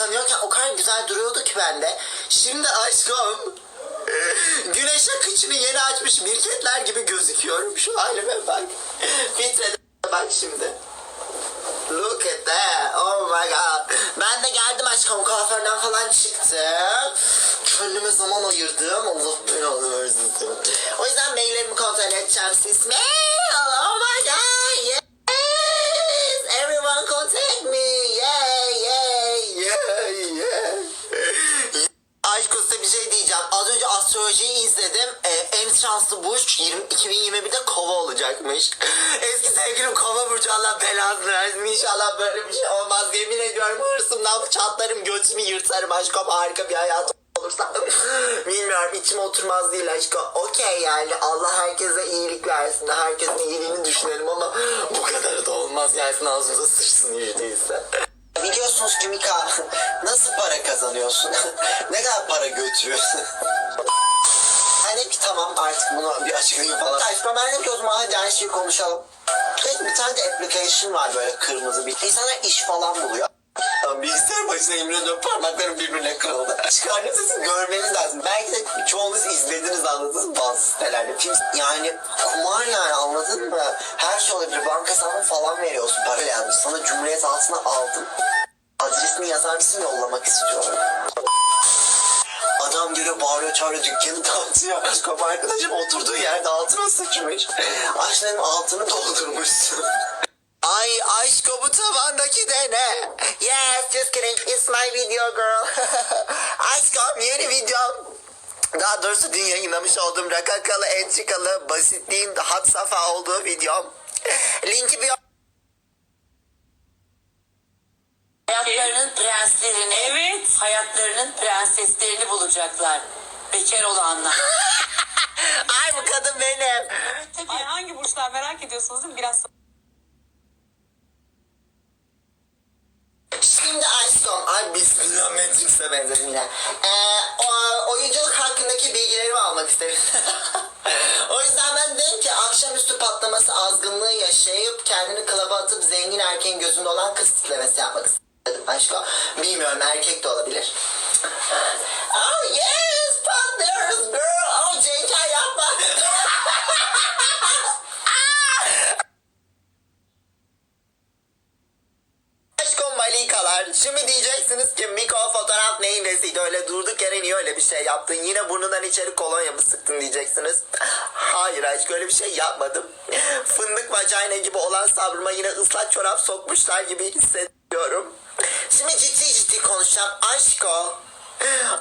Android kullanıyorken o kadar güzel duruyordu ki bende. Şimdi aşkım güneşe kıçını yeni açmış mirketler gibi gözüküyorum şu halime bak. Filtrede bak şimdi. Look at that. Oh my god. Ben de geldim aşkım kuaförden falan çıktım. Kendime zaman ayırdım. Allah belanı versin. O yüzden maillerimi kontrol edeceğim. Sis mail. Oh my god. Yes. Everyone contact me. Az önce astrolojiyi izledim. Ee, en şanslı burç 20, 2021'de kova olacakmış. Eski sevgilim kova burcu Allah belasını versin. İnşallah böyle bir şey olmaz. Yemin ediyorum hırsımdan çatlarım götümü yırtarım aşkım. Harika bir hayat olursa. Bilmiyorum içime oturmaz değil aşkım. Okey yani Allah herkese iyilik versin. Herkesin iyiliğini düşünelim ama bu kadar da olmaz. Yani ağzımıza sıçsın hiç Biliyorsunuz ki Mika nasıl para kazanıyorsun? ne kadar para götürüyorsun? Dedim ki tamam artık bunu bir açıklayayım falan. Saçma ben dedim ki o zaman hadi her şeyi konuşalım. Dedim bir tane de application var böyle kırmızı bir. İnsanlar iş falan buluyor. Ya Bilgisayar başına yemin ediyorum parmaklarım birbirine kırıldı. Çıkardım sesini görmeniz lazım. Belki de çoğunuz izlediniz anladınız mı bazı sitelerde. Film, yani kumar yani anladın mı? Her şey olabilir. Banka hesabı falan veriyorsun. Para yazmış. Sana Cumhuriyet altına aldım. Adresini yazar mısın yollamak istiyorum. Adam geliyor bağırıyor çağırıyor dükkanı dağıtıyor. Aşkım arkadaşım oturduğu yerde altına sıçmış. Aşkım altını doldurmuşsun. Ay aşkı bu tavandaki de ne? Yes just kidding it's my video girl. aşkım yeni videom. Daha doğrusu dün yayınlamış olduğum rakakalı, entrikalı, basitliğin had safa olduğu videom. Linki bir Hayatlarının prenslerini, Evet. hayatlarının prenseslerini bulacaklar. Bekar olanlar. Ay bu kadın benim. Ay hangi burçlar merak ediyorsunuz değil mi? Biraz Şimdi aşkım, ay bismillah Matrix'e benzedim yine. Ee, o, oyunculuk hakkındaki bilgilerimi almak istedim. o yüzden ben dedim ki akşamüstü patlaması azgınlığı yaşayıp kendini klaba atıp zengin erkeğin gözünde olan kız tiplemesi yapmak istedim aşkım. Bilmiyorum erkek de olabilir. Oh yes, partners girl. Oh Cenk yapma. Aşkım malikalar. Şimdi diyeceksiniz ki Miko fotoğraf neyin nesiydi öyle durduk yere niye öyle bir şey yaptın? Yine burnundan içeri kolonya mı sıktın diyeceksiniz. Hayır aşk öyle bir şey yapmadım. Fındık vagina gibi olan sabrıma yine ıslak çorap sokmuşlar gibi hissediyorum. Şimdi ciddi ciddi konuşacağım. Aşko.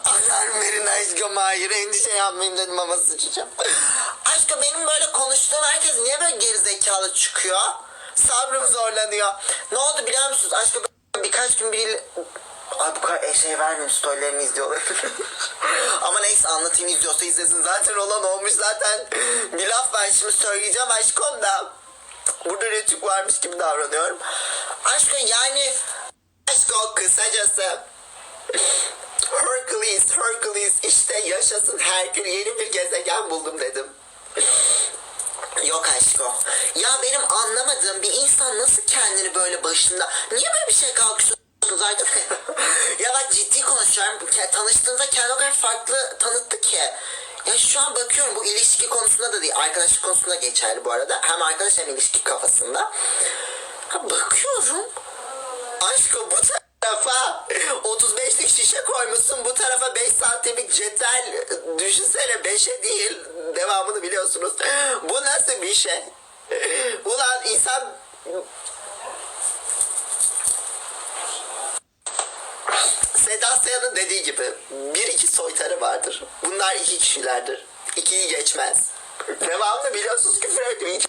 Alarm verin aşkım hayır endişe yapmayayım dedim ama sıçacağım. Aşkım benim böyle konuştuğum herkes niye böyle gerizekalı çıkıyor? Sabrım zorlanıyor. Ne oldu biliyor musunuz? Aşkım birkaç gün biriyle... Ay bu kadar şey vermeyeyim storylerini izliyorlar. Ama neyse anlatayım izliyorsa izlesin. Zaten olan olmuş zaten. Bir laf var şimdi söyleyeceğim aşkım da. Burada rütük varmış gibi davranıyorum. Aşkım yani... Aşkım kısacası... Hercules, Hercules işte yaşasın Herkül yeni bir gezegen buldum dedim. Yok aşkım. Ya benim anlamadığım bir insan nasıl kendini böyle başında... Niye böyle bir şey kalkıyorsunuz artık? ya bak ciddi konuşuyorum. Ke- Tanıştığımda kendini o kadar farklı tanıttı ki. Ya şu an bakıyorum bu ilişki konusunda da değil. Arkadaşlık konusunda geçerli bu arada. Hem arkadaş hem ilişki kafasında. Ha, bakıyorum. Aşkım bu tarafa 35'lik şişe koymuşsun bu tarafa 5 santimlik cetvel düşünsene 5'e değil devamını biliyorsunuz. Bu nasıl bir şey? Ulan insan Sedat Sayan'ın dediği gibi bir iki soytarı vardır. Bunlar iki kişilerdir. İkiyi geçmez. Devamını biliyorsunuz küfür etmeyin.